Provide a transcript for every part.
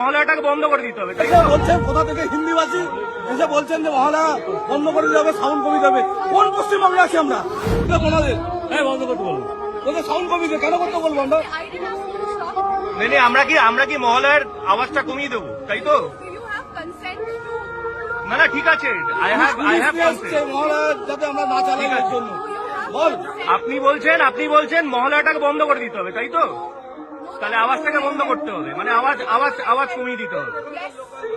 মহলাটাকে বন্ধ করে দিতে হবে। বলছেন কোথা থেকে হিন্দিবাসী এসে বলছেন যে মহালয়া বন্ধ করে যাবে সাউন্ড কমিয়ে দেবে কোন পশ্চিমবঙ্গে আছি আমরা? এটা হ্যাঁ বন্ধ করতে বলব তোদের সাউন্ড কমিয়ে কেন করতে বলব আমরা I didn't ask you to stop. নেই নেই, আমরা কি আমরা কি মহলার আওয়াজটা কমিয়ে দেবো? তাই তো? না না ঠিক আছে। I have I have police এসছে মহালয়া যাতে আমরা না চালাই জন্য। বল। আপনি বলছেন আপনি বলছেন মহলাটাকে বন্ধ করে দিতে হবে তাই তো? তাহলে আওয়াজটাকে বন্ধ করতে হবে। মানে আওয়াজ আওয়াজ আওয়াজ কমিয়ে দিতে হবে.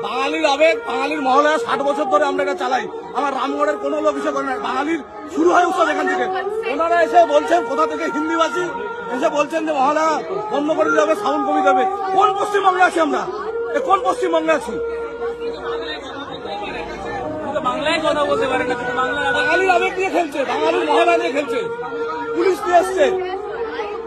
বাঙালির আবেগ বাঙালির মহালয়া ষাট বছর ধরে আমরা এটা চালাই। আমার রামগড়ের কোনো লোক এসে করে না বাঙালির শুরু হয় উৎসব এখান থেকে। ওনারা এসে বলছেন কোথা থেকে হিন্দিবাসী এসে বলছেন যে মহালয়া বন্ধ করে যাবে সাউন্ড কমিয়ে দেবে। কোন পশ্চিমবঙ্গে আছি আমরা? এ কোন পশ্চিমবঙ্গে আছি? বাংলায় কথা বলতে পারে না বাংলা বাঙালির আবেগ নিয়ে খেলছে বাঙালির মহালয়া নিয়ে খেলছে। পুলিশ নিয়ে এসছে।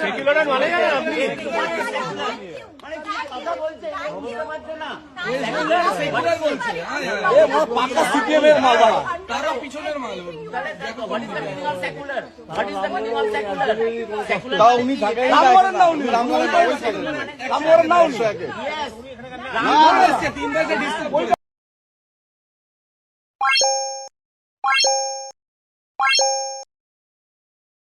সেকুলারের মানে জানেন আপনি? তিন দেশে